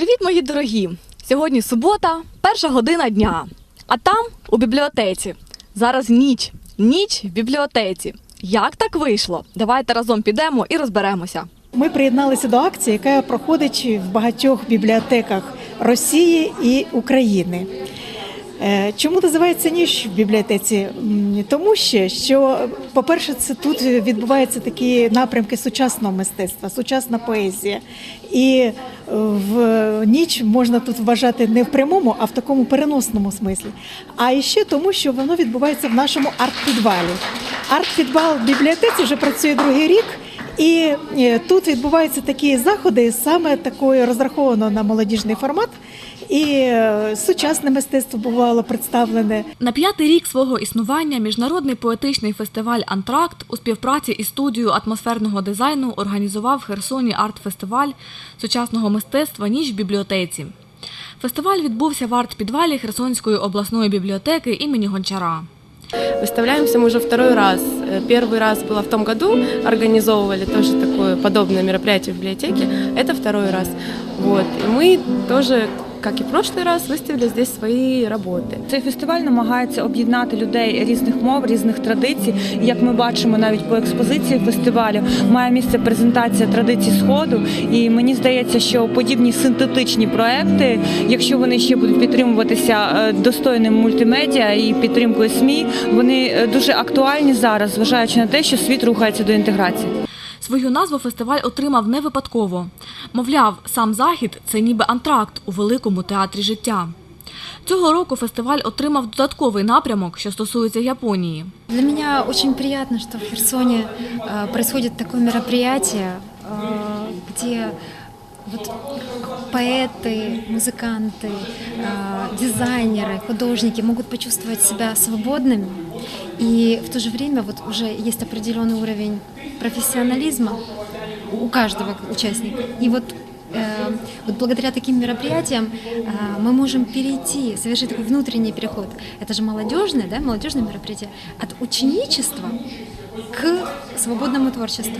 Привіт, мої дорогі! Сьогодні субота, перша година дня. А там, у бібліотеці, зараз ніч. Ніч в бібліотеці. Як так вийшло? Давайте разом підемо і розберемося. Ми приєдналися до акції, яка проходить в багатьох бібліотеках Росії і України. Е, Чому називається ніч в бібліотеці? Тому ще, що, по-перше, це тут відбуваються такі напрямки сучасного мистецтва, сучасна поезія. І е, в ніч можна тут вважати не в прямому, а в такому переносному смислі. А ще тому, що воно відбувається в нашому арт-підвалі. Арт-підвал в бібліотеці вже працює другий рік. І е, тут відбуваються такі заходи, саме такою розраховано на молодіжний формат. І е, сучасне мистецтво бувало представлене. На п'ятий рік свого існування міжнародний поетичний фестиваль Антракт у співпраці із студією атмосферного дизайну організував в Херсоні арт-фестиваль сучасного мистецтва Ніч в бібліотеці. Фестиваль відбувся в арт-підвалі Херсонської обласної бібліотеки імені Гончара. Выставляемся мы уже второй раз. Э, Первый раз было в том году, организовывали тоже такое подобное мероприятие в библиотеке. Это второй раз. Вот. И мы тоже, как и в прошлый раз, выставили здесь свои работы. Цей фестиваль намагається об'єднати людей різних мов, різних традицій. І, Як ми бачимо навіть по експозиції фестивалю, має місце презентація традицій сходу. І мені здається, що подібні синтетичні проекти, якщо вони ще будуть підтримуватися е, достойним мультимедіа і підтримкою СМІ, вони е, дуже актуальні зараз, зважаючи на те, що світ рухається до інтеграції. Свою назву фестиваль отримав не випадково. Мовляв, сам захід це ніби антракт у великому театрі життя. Цього року фестиваль отримав додатковий напрямок, що стосується Японії. Для меня очень приятно, что в Херсоне э, происходит такое мероприятие, э, где вот поэты, музыканты, э, дизайнеры, художники могут почувствовать себя свободными. И в то же время вот уже есть определенный уровень профессионализма у каждого участника. И вот Э, вот благодаря таким мероприятиям э, мы можем перейти, совершить такой внутренний переход. Это же молодежное, да, молодежное мероприятие от ученичества к свободному творчеству.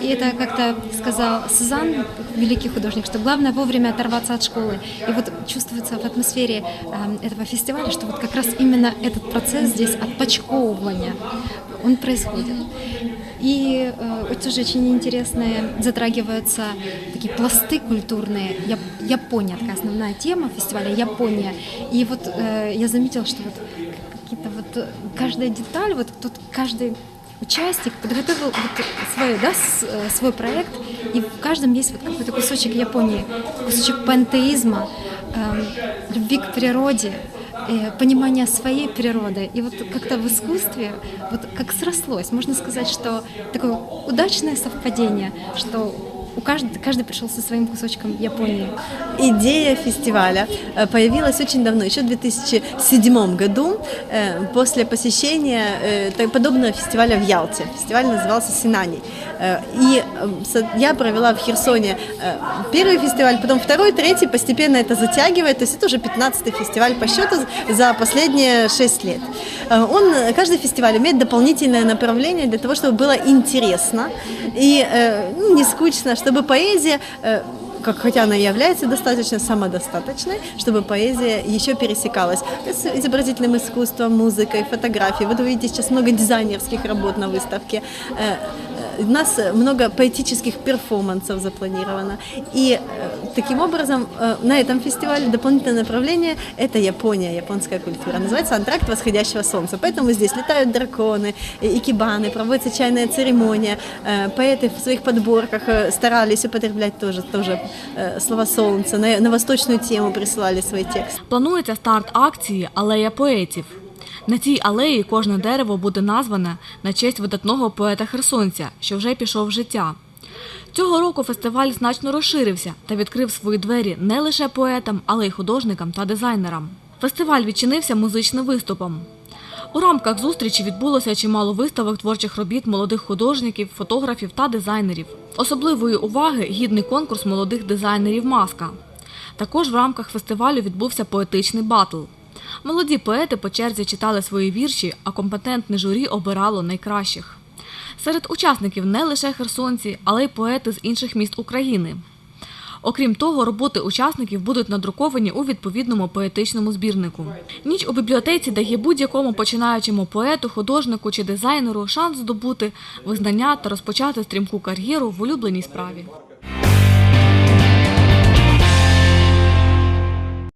И это как-то сказал Сезанн, великий художник, что главное вовремя оторваться от школы. И вот чувствуется в атмосфере э, этого фестиваля, что вот как раз именно этот процесс здесь отпочковывания, он происходит. И э, вот тоже очень интересные затрагиваются такие пласты культурные. Яп- Япония такая основная тема фестиваля Япония. И вот э, я заметила, что вот какие-то вот э, каждая деталь, вот тут каждый участник подготовил вот свой, да, с- э, свой проект, и в каждом есть вот какой-то кусочек Японии, кусочек пантеизма, эм, любви к природе, э, понимание своей природы. И вот как-то в искусстве вот как срослось. Можно сказать, что такое удачное совпадение, что у каждый, каждый пришел со своим кусочком Японии. Идея фестиваля э, появилась очень давно, еще в 2007 году, э, после посещения э, подобного фестиваля в Ялте. Фестиваль назывался «Синани». И э, со- я провела в Херсоне первый фестиваль, потом второй, третий, постепенно это затягивает, то есть это уже 15-й фестиваль по счету за последние 6 лет. Он, каждый фестиваль имеет дополнительное направление для того, чтобы было интересно и ну, не скучно, чтобы поэзия э, как, хотя она и является достаточно самодостаточной, чтобы поэзия еще пересекалась с изобразительным искусством, музыкой, фотографией. Вот вы видите сейчас много дизайнерских работ на выставке. Э, э, У нас много поэтических перформансов запланировано. И э, таким образом э, на этом фестивале дополнительное направление – это Япония, японская культура. Называется «Антракт восходящего солнца». Поэтому здесь летают драконы, э, икебаны, проводится чайная церемония. Э, Поэты в своих подборках э, старались употреблять тоже, тоже э, слова солнца. На, на восточную тему присылали свой текст. Планується старт акції Алея поетів. На цій алеї кожне дерево буде назване на честь видатного поета Херсонця, що вже пішов в життя. Цього року фестиваль значно розширився та відкрив свої двері не лише поетам, але й художникам та дизайнерам. Фестиваль відчинився музичним виступом. У рамках зустрічі відбулося чимало виставок творчих робіт молодих художників, фотографів та дизайнерів. Особливої уваги гідний конкурс молодих дизайнерів Маска. Також в рамках фестивалю відбувся поетичний батл. Молоді поети по черзі читали свої вірші, а компетентне журі обирало найкращих. Серед учасників не лише херсонці, але й поети з інших міст України. Окрім того, роботи учасників будуть надруковані у відповідному поетичному збірнику. Ніч у бібліотеці дає будь-якому починаючому поету, художнику чи дизайнеру шанс здобути визнання та розпочати стрімку кар'єру в улюбленій справі.